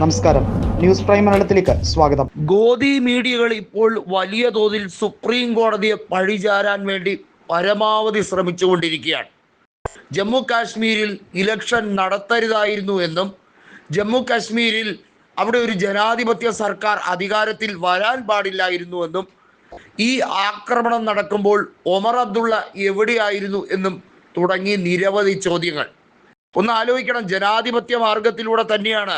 നമസ്കാരം. News prime മലയാളത്തിലേക്ക് സ്വാഗതം. ഗോദി മീഡിയകൾ ഇപ്പോൾ വലിയ തോതിൽ സുപ്രീം കോടതിയെ പഴിചാരാൻ വേണ്ടി പരമാവധി ശ്രമിച്ചുകൊണ്ടിരിക്കുകയാണ്. ജമ്മു കാശ്മീരിൽ ഇലക്ഷൻ നടത്തരുതായിരുന്നു എന്നും ജമ്മു കാശ്മീരിൽ അവിടെ ഒരു ജനാധിപത്യ സർക്കാർ അധികാരത്തിൽ വരാൻ പാടില്ലായിരുന്നു എന്നും ഈ ആക്രമണം നടക്കുമ്പോൾ ഒമർ അബ്ദുള്ള എവിടെയായിരുന്നു എന്നും തുടങ്ങി നിരവധി ചോദ്യങ്ങൾ. ഒന്ന് ആലോചിക്കണം. ജനാധിപത്യ മാർഗത്തിലൂടെ തന്നെയാണ്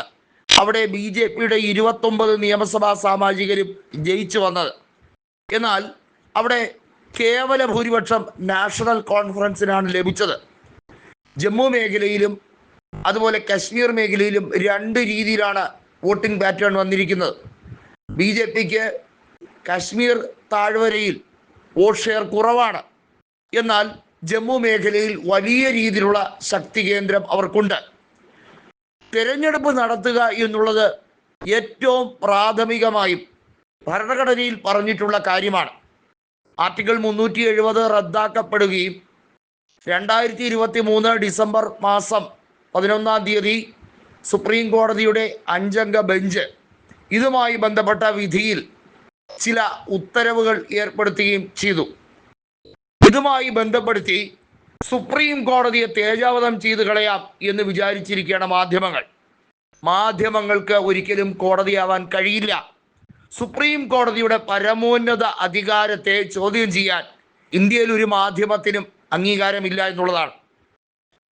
അവിടെ ബി ജെ പിയുടെ ഇരുപത്തൊമ്പത് നിയമസഭാ സാമാജികരും ജയിച്ചു വന്നത്. എന്നാൽ അവിടെ കേവല ഭൂരിപക്ഷം നാഷണൽ കോൺഫറൻസിനാണ് ലഭിച്ചത്. ജമ്മു മേഖലയിലും അതുപോലെ കശ്മീർ മേഖലയിലും രണ്ട് രീതിയിലാണ് വോട്ടിംഗ് പാറ്റേൺ വന്നിരിക്കുന്നത്. ബി ജെ പിക്ക് കശ്മീർ താഴ്വരയിൽ വോട്ട് ഷെയർ കുറവാണ്. എന്നാൽ ജമ്മു മേഖലയിൽ വലിയ രീതിയിലുള്ള ശക്തി കേന്ദ്രം അവർക്കുണ്ട്. തിരഞ്ഞെടുപ്പ് നടത്തുക എന്നുള്ളത് ഏറ്റവും പ്രാഥമികമായും ഭരണഘടനയിൽ പറഞ്ഞിട്ടുള്ള കാര്യമാണ്. ആർട്ടിക്കിൾ മുന്നൂറ്റി എഴുപത് റദ്ദാക്കപ്പെടുകയും രണ്ടായിരത്തി ഇരുപത്തി മൂന്ന് ഡിസംബർ മാസം പതിനൊന്നാം തീയതി സുപ്രീം കോടതിയുടെ അഞ്ചംഗ ബെഞ്ച് ഇതുമായി ബന്ധപ്പെട്ട വിധിയിൽ ചില ഉത്തരവുകൾ ഏർപ്പെടുത്തുകയും ചെയ്തു. ഇതുമായി ബന്ധപ്പെടുത്തി സുപ്രീം കോടതിയെ തേജാവധം ചെയ്ത് കളയാം എന്ന് വിചാരിച്ചിരിക്കുകയാണ് മാധ്യമങ്ങൾ. മാധ്യമങ്ങൾക്ക് ഒരിക്കലും കോടതിയാവാൻ കഴിയില്ല. സുപ്രീം കോടതിയുടെ പരമോന്നത അധികാരത്തെ ചോദ്യം ചെയ്യാൻ ഇന്ത്യയിൽ ഒരു മാധ്യമത്തിനും അംഗീകാരമില്ല എന്നുള്ളതാണ്.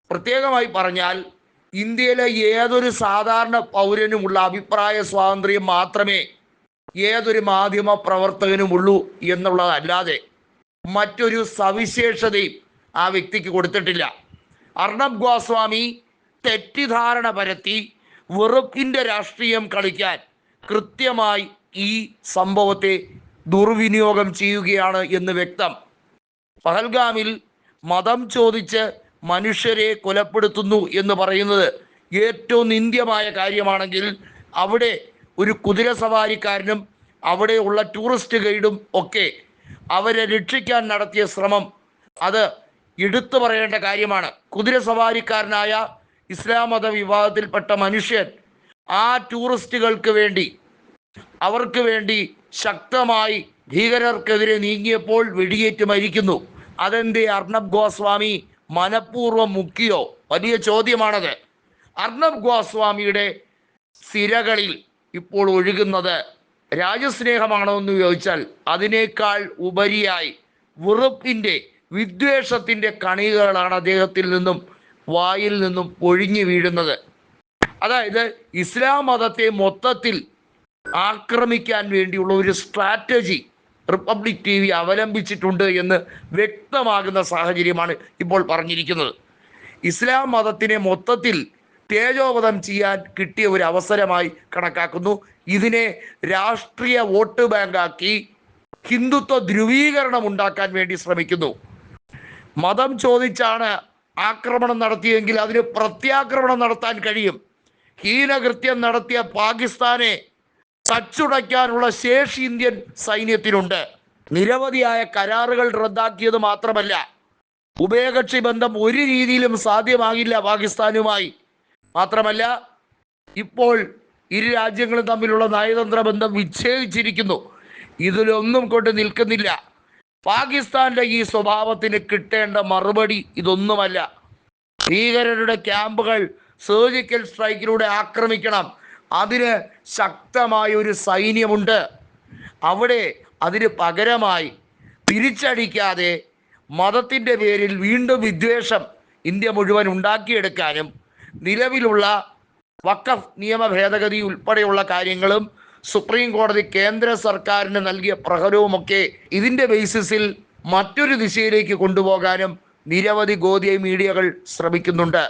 പ്രത്യേകമായി പറഞ്ഞാൽ ഇന്ത്യയിലെ ഏതൊരു സാധാരണ പൗരനുമുള്ള അഭിപ്രായ സ്വാതന്ത്ര്യം മാത്രമേ ഏതൊരു മാധ്യമ പ്രവർത്തകനുമുള്ളൂ എന്നുള്ളതല്ലാതെ മറ്റൊരു സവിശേഷതയും ആ വ്യക്തിക്ക് കൊടുത്തിട്ടില്ല. അർണബ് ഗോസ്വാമി തെറ്റിദ്ധാരണ പരത്തി വെറുപ്പിന്റെ രാഷ്ട്രീയം കളിക്കാൻ കൃത്യമായി ഈ സംഭവത്തെ ദുർവിനിയോഗം ചെയ്യുകയാണ് എന്ന് വ്യക്തം. പഹൽഗാമിൽ മതം ചോദിച്ച് മനുഷ്യരെ കൊലപ്പെടുത്തുന്നു എന്ന് പറയുന്നത് ഏറ്റവും നിന്ദ്യമായ കാര്യമാണെങ്കിൽ അവിടെ ഒരു കുതിര സവാരിക്കാരനും അവിടെയുള്ള ടൂറിസ്റ്റ് ഗൈഡും ഒക്കെ അവരെ രക്ഷിക്കാൻ നടത്തിയ ശ്രമം അത് എടുത്തു പറയേണ്ട കാര്യമാണ്. കുതിര സവാരിക്കാരനായ ഇസ്ലാം മത വിഭാഗത്തിൽപ്പെട്ട മനുഷ്യൻ ആ ടൂറിസ്റ്റുകൾക്ക് വേണ്ടി അവർക്ക് വേണ്ടി ശക്തമായി ഭീകരർക്കെതിരെ നീങ്ങിയപ്പോൾ വെടിയേറ്റ് മരിക്കുന്നു. അതെന്തേ അർണബ് ഗോസ്വാമി മനഃപൂർവം മുക്കിയോ? വലിയ ചോദ്യമാണത്. അർണബ് ഗോസ്വാമിയുടെ സിരകളിൽ ഇപ്പോൾ ഒഴുകുന്നത് രാജസ്നേഹമാണോ എന്ന് ചോദിച്ചാൽ അതിനേക്കാൾ ഉപരിയായി വെറുപ്പിന്റെ വിദ്വേഷത്തിന്റെ കണികകളാണ് അദ്ദേഹത്തിൽ നിന്നും വായിൽ നിന്നും ഒഴിഞ്ഞു വീഴുന്നത്. അതായത് ഇസ്ലാം മതത്തെ മൊത്തത്തിൽ ആക്രമിക്കാൻ വേണ്ടിയുള്ള ഒരു സ്ട്രാറ്റജി റിപ്പബ്ലിക് ടി വി അവലംബിച്ചിട്ടുണ്ട് എന്ന് വ്യക്തമാകുന്ന സാഹചര്യമാണ് ഇപ്പോൾ പറഞ്ഞിരിക്കുന്നത്. ഇസ്ലാം മതത്തിനെ മൊത്തത്തിൽ തേജോവധം ചെയ്യാൻ കിട്ടിയ ഒരു അവസരമായി കണക്കാക്കുന്നു. ഇതിനെ രാഷ്ട്രീയ വോട്ട് ബാങ്കാക്കി ഹിന്ദുത്വ ധ്രുവീകരണം ഉണ്ടാക്കാൻ വേണ്ടി ശ്രമിക്കുന്നു. മതം ചോദിച്ചാണ് ആക്രമണം നടത്തിയെങ്കിൽ അതിന് പ്രത്യാക്രമണം നടത്താൻ കഴിയും. ഹീനകൃത്യം നടത്തിയ പാകിസ്ഥാനെ സച്ചുടയ്ക്കാനുള്ള ശേഷി ഇന്ത്യൻ സൈന്യത്തിനുണ്ട്. നിരവധിയായ കരാറുകൾ റദ്ദാക്കിയത് മാത്രമല്ല ഉഭയകക്ഷി ബന്ധം ഒരു രീതിയിലും സാധ്യമാകില്ല പാകിസ്ഥാനുമായി. മാത്രമല്ല ഇപ്പോൾ ഇരു രാജ്യങ്ങളും തമ്മിലുള്ള നയതന്ത്ര ബന്ധം വിച്ഛേദിച്ചിരിക്കുന്നു. ഇതിലൊന്നും കൊണ്ട് നിൽക്കുന്നില്ല. പാകിസ്ഥാന്റെ ഈ സ്വഭാവത്തിന് കിട്ടേണ്ട മറുപടി ഇതൊന്നുമല്ല. ഭീകരരുടെ ക്യാമ്പുകൾ സർജിക്കൽ സ്ട്രൈക്കിലൂടെ ആക്രമിക്കണം. അതിന് ശക്തമായ ഒരു സൈന്യമുണ്ട്. അവിടെ അതിന് പകരമായി തിരിച്ചടിക്കാതെ മതത്തിന്റെ പേരിൽ വീണ്ടും വിദ്വേഷം ഇന്ത്യ മുഴുവൻ ഉണ്ടാക്കിയെടുക്കാനും നിലവിലുള്ള വക്കഫ് നിയമ ഭേദഗതി ഉൾപ്പെടെയുള്ള കാര്യങ്ങളും സുപ്രീം കോടതി കേന്ദ്ര സർക്കാരിന് നൽകിയ പ്രഹരവുമൊക്കെ ഇതിന്റെ ബേസിസിൽ മറ്റൊരു ദിശയിലേക്ക് കൊണ്ടുപോകാനും നിരവധി ഗോതിയ മീഡിയകൾ ശ്രമിക്കുന്നുണ്ട്.